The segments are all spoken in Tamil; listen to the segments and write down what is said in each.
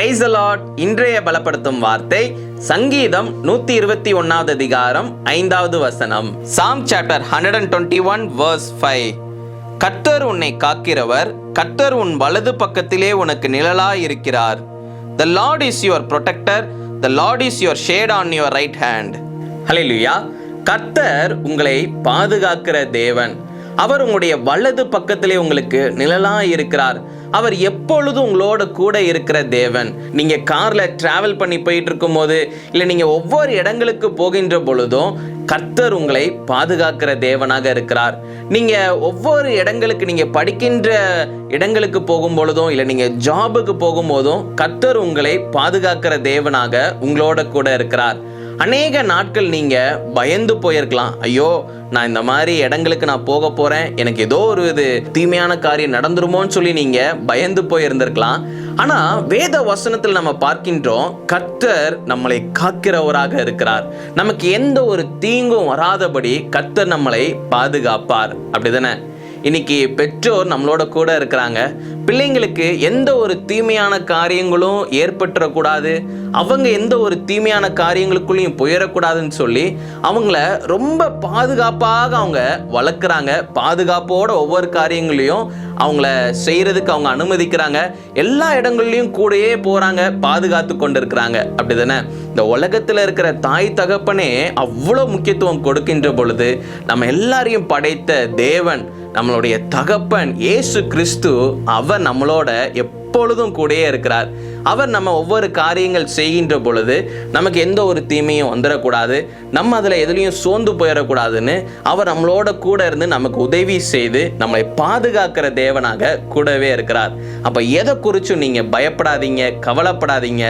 பிரைஸ் அலாட் இன்றைய பலப்படுத்தும் வார்த்தை சங்கீதம் நூத்தி இருபத்தி ஒன்னாவது அதிகாரம் ஐந்தாவது வசனம். Psalm chapter hundred and twenty one verse five கர்த்தர் உன்னை காக்கிறவர் கர்த்தர் உன் வலது பக்கத்திலே உனக்கு நிழலாய் இருக்கிறார் the lord is your protector the lord is your shade on your right hand hallelujah கர்த்தர் உங்களை பாதுகாக்கிற தேவன். அவர் உங்களுடைய வலது பக்கத்திலே உங்களுக்கு நிழலா இருக்கிறார். அவர் எப்பொழுதும் உங்களோட கூட இருக்கிற தேவன். நீங்க கார்ல டிராவல் பண்ணி போயிட்டு இருக்கும் போது இல்லை நீங்க ஒவ்வொரு இடங்களுக்கு போகின்ற பொழுதும் கர்த்தர் உங்களை பாதுகாக்கிற தேவனாக இருக்கிறார். நீங்க ஒவ்வொரு இடங்களுக்கு நீங்க படிக்கின்ற இடங்களுக்கு போகும் பொழுதும் இல்லை நீங்க ஜாபுக்கு போகும்போதும் கர்த்தர் உங்களை பாதுகாக்கிற தேவனாக உங்களோட கூட இருக்கிறார். அநேக நாட்கள் நீங்கள் பயந்து போயிருக்கலாம். ஐயோ நான் இந்த மாதிரி இடங்களுக்கு நான் போக போகிறேன் எனக்கு ஏதோ ஒரு இது தீமையான காரியம் நடந்துருமோன்னு சொல்லி நீங்கள் பயந்து போயிருந்திருக்கலாம். ஆனால் வேத வசனத்தில் நம்ம பார்க்கின்றோம் கர்த்தர் நம்மளை காக்கிறவராக இருக்கிறார். நமக்கு எந்த ஒரு தீங்கும் வராதபடி கர்த்தர் நம்மளை பாதுகாப்பார். அப்படிதானே? இன்னைக்கு பெற்றோர் நம்மளோட கூட இருக்கிறாங்க. பிள்ளைங்களுக்கு எந்த ஒரு தீமையான காரியங்களும் ஏற்பட்டுறக்கூடாது. அவங்க எந்த ஒரு தீமையான காரியங்களுக்குள்ளேயும் போயிடக்கூடாதுன்னு சொல்லி அவங்கள ரொம்ப பாதுகாப்பாக அவங்க வளர்க்குறாங்க. பாதுகாப்போட ஒவ்வொரு காரியங்களையும் அவங்கள செய்கிறதுக்கு அவங்க அனுமதிக்கிறாங்க. எல்லா இடங்கள்லையும் கூடயே போகிறாங்க பாதுகாத்து கொண்டு இருக்கிறாங்க அப்படிதானே? இந்த உலகத்தில் இருக்கிற தாய் தகப்பனே அவ்வளோ முக்கியத்துவம் கொடுக்கின்ற பொழுது நம்ம எல்லாரையும் படைத்த தேவன் நம்மளுடைய தகப்பன் இயேசு கிறிஸ்து அவர் நம்மளோட எப்பொழுதும் கூடயே இருக்கிறார். அவர் நம்ம ஒவ்வொரு காரியங்கள் செய்கின்ற பொழுது நமக்கு எந்த ஒரு தீமையும் வந்துடக்கூடாது நம்ம அதில் எதுலேயும் சோர்ந்து போயிடக்கூடாதுன்னு அவர் நம்மளோட கூட இருந்து நமக்கு உதவி செய்து நம்மளை பாதுகாக்கிற தேவனாக கூடவே இருக்கிறார். அப்போ எதை குறிச்சும் நீங்கள் பயப்படாதீங்க கவலைப்படாதீங்க.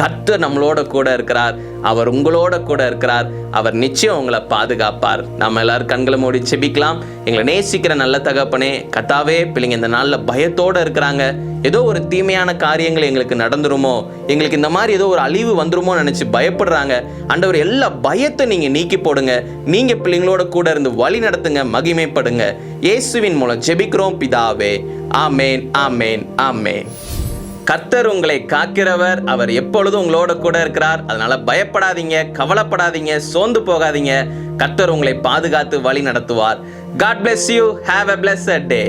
கற்று நம்மளோட கூட இருக்கிறார். அவர் உங்களோட கூட இருக்கிறார். அவர் நிச்சயம் உங்களை பாதுகாப்பார். நம்ம எல்லாரும் கண்களை மூடி செபிக்கலாம். எங்களை நேசிக்கிற நல்ல தகப்பனே கத்தாவே பிள்ளைங்க இந்த நாளில் பயத்தோடு இருக்கிறாங்க. ஏதோ ஒரு தீமையான காரியங்கள் எங்களுக்கு நடந்துருமோ? எங்களுக்கு இந்த மாதிரி ஏதோ ஒரு அழிவு வந்துருமோ நினச்சி பயப்படுறாங்க. அண்டவர் எல்லா பயத்தை நீங்கள் நீக்கி போடுங்க. நீங்கள் பிள்ளைங்களோட கூட இருந்து வழி நடத்துங்க மகிமைப்படுங்க. இயேசுவின் மூலம் ஜெபிக்கிறோம் பிதாவே. ஆமேன் ஆமேன் ஆமேன். கர்த்தர் உங்களை காக்கிறவர். அவர் எப்பொழுதும் உங்களோட கூட இருக்கிறார் அதனால பயப்படாதீங்க கவலைப்படாதீங்க சோர்ந்து போகாதீங்க. கர்த்தர் உங்களை பாதுகாத்து வழி நடத்துவார். God bless you have a blessed day